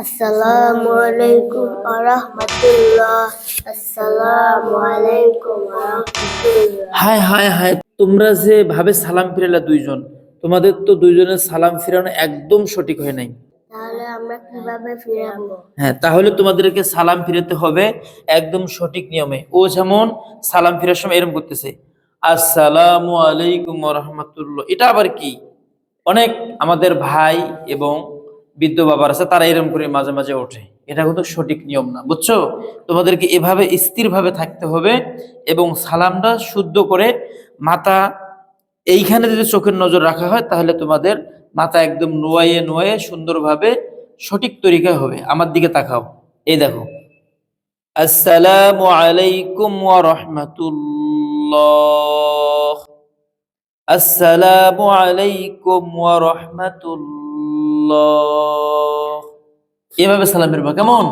আসসালামু আলাইকুম ওয়া রাহমাতুল্লাহ আসসালামু আলাইকুম হায় হায় তোমরা যে ভাবে সালাম ফিরালা দুইজন তোমাদের তো দুইজনের সালাম ফিরানো একদম সঠিক হয় নাই। তাহলে আমরা কীভাবে ফিরাবো? হ্যাঁ তাহলে তোমাদেরকে সালাম ফিরাতে হবে একদম সঠিক নিয়মে। ও যেমন সালাম ফিরার সময় এরকম করতেছে আসসালামু আলাইকুম রহমতুল্লাহ এটা আবার কি? অনেক আমাদের ভাই এবং বৃদ্ধ বাবার আছে, তারা এরকম করে মাঝে মাঝে ওঠে। এটা কিন্তু সঠিক নিয়ম না, বুঝছ? তোমাদেরকে এভাবে স্থিরভাবে থাকতে হবে এবং সালামটা শুদ্ধ করে মাথা, এইখানে যদি চোখের নজর রাখা হয়, তাহলে তোমাদের মাথা একদম নোয়াইয়ে নোয়াইয়ে সুন্দরভাবে সঠিক তরিকায় হবে। আমার দিকে তাকাও। এই দেখো। আসসালামু আলাইকুম ওয়া রাহমাতুল্লাহ। আসসালামু আলাইকুম ওয়া রাহমাতুল্লাহ। এভাবে সালাম ফিরবা কেমন?